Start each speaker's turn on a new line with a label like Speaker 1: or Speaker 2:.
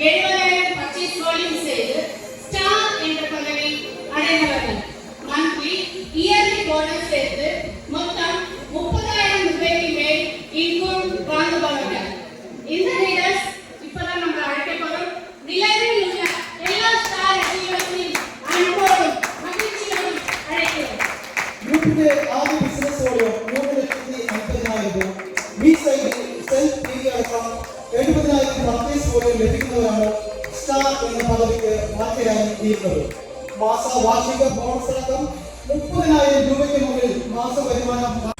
Speaker 1: எழுபதாயிரம் purchase volume செய்து star என்ற பதவி அடைந்தவர்கள் மந்த்லி இயர்லி போனஸ் சேர்த்து மொத்தம் முப்பதாயிரம் ரூபாய்க்கு மேல் இன்கம் வாங்குபவர்கள் இந்த லீடர்ஸ் இப்பதான் நம்ம அழைக்க போறோம் நிலவில் உள்ள எல்லா ஸ்டார் அச்சீவர்ஸின் அன்போடும்
Speaker 2: പർച്ചേസ് ലഭിക്കുന്നതാണ് സ്റ്റാർ എന്ന പദവിക്ക് ഭാഗ്യരായി തീരുന്നത് മാസ വാർഷിക ബോണസ് അടക്കം മുപ്പതിനായിരം രൂപയ്ക്ക് മുകളിൽ മാസ വരുമാനം